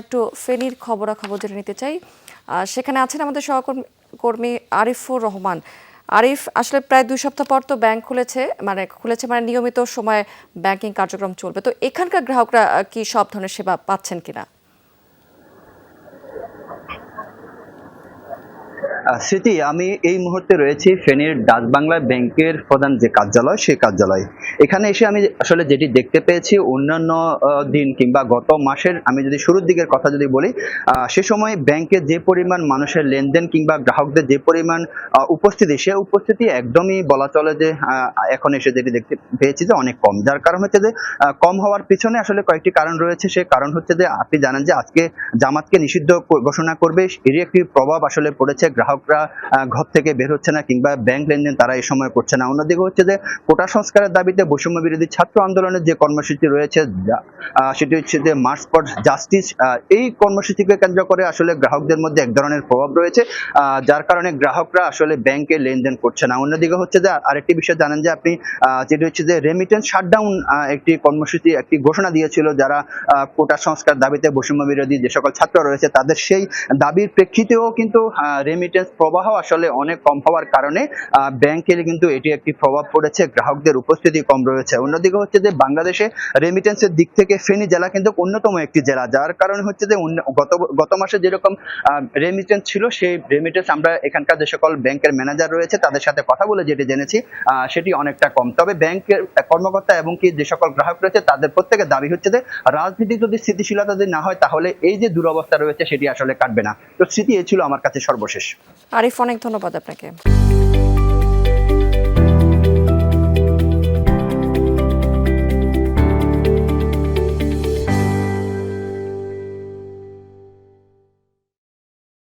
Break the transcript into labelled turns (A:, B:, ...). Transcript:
A: আমরা একটু ফেনীর খবরাখবর জেনে নিতে চাই। সেখানে আছেন আমাদের সহকর্মী কর্মী আরিফুর রহমান। আরিফ, আসলে প্রায় দুই সপ্তাহ পর তো ব্যাংক খুলেছে মানে খুলেছে মানে নিয়মিত সময়ে ব্যাংকিং কার্যক্রম চলবে। তো এখানকার গ্রাহকরা কি সব ধরনের সেবা পাচ্ছেন কিনা?
B: স্মৃতি, আমি এই মুহূর্তে রয়েছি ফেনীর ডাচ বাংলা ব্যাংকের প্রধান যে কার্যালয়, সেই কার্যালয়। এখানে এসে আমি আসলে যেটি দেখতে পেয়েছি, অন্যান্য দিন কিংবা গত মাসের, আমি যদি শুরুর দিকের কথা যদি বলি সে সময় ব্যাংকে যে পরিমাণ মানুষের লেনদেন কিংবা গ্রাহকদের যে পরিমাণ উপস্থিতি, সে উপস্থিতি একদমই বলা চলে যে এখন এসে যেটি দেখতে পেয়েছি যে অনেক কম। যার কারণ হচ্ছে যে কম হওয়ার পিছনে আসলে কয়েকটি কারণ রয়েছে। সে কারণ হচ্ছে যে, আপনি জানেন যে আজকে জামাতকে নিষিদ্ধ ঘোষণা করবে, এরই একটি প্রভাব আসলে পড়েছে গ্রাহকরা ঘর থেকে বের হচ্ছে না কিংবা ব্যাংক লেনদেন তারা এই সময় করছে না। অন্যদিকে হচ্ছে যে, কোটা সংস্কারের দাবিতে বৈষম্য বিরোধী ছাত্র আন্দোলনের যে কর্মসূচি রয়েছে সেটি হচ্ছে যে মার্চ ফর জাস্টিস এই কর্মসূচিকে কেন্দ্র করে আসলে গ্রাহকদের মধ্যে এক ধরনের প্রভাব রয়েছে যার কারণে গ্রাহকরা আসলে ব্যাংকে লেনদেন করছে না। অন্যদিকে হচ্ছে যে আরেকটি বিষয় জানেন যে, আপনি যেটি হচ্ছে যে রেমিটেন্স শাটডাউন একটি কর্মসূচি, একটি ঘোষণা দিয়েছিল যারা কোটা সংস্কার দাবিতে বৈষম্য বিরোধী যে সকল ছাত্র রয়েছে, তাদের সেই দাবির প্রেক্ষিতেও কিন্তু রেমিটেন্স প্রবাহ আসলে অনেক কম হওয়ার কারণে ব্যাংকের কিন্তু এটি একটি প্রভাব পড়েছে, গ্রাহকদের উপস্থিতি কম রয়েছে। অন্যদিকে হচ্ছে যে, বাংলাদেশে রেমিটেন্সের দিক থেকে ফেনী জেলা কিন্তু অন্যতম একটি জেলা, যার কারণে হচ্ছে যে গত গত মাসে যেরকম রেমিটেন্স ছিল, সেই রেমিটেন্স আমরা এখানকার যে সকল ব্যাংকের ম্যানেজার রয়েছে, তাদের সাথে কথা বলে যেটি জেনেছি সেটি অনেকটা কম। তবে ব্যাংকের কর্মকর্তা এবং কি যে সকল গ্রাহক রয়েছে, তাদের প্রত্যেকের দাবি হচ্ছে যে, রাজনীতি যদি স্থিতিশীলতা যদি না হয়, তাহলে এই যে দুরবস্থা রয়েছে, সেটি আসলে কাটবে না। তো স্মৃতি এ ছিল আমার কাছে সর্বশেষ।
A: আরিফ অনেক ধন্যবাদ আপনাকে।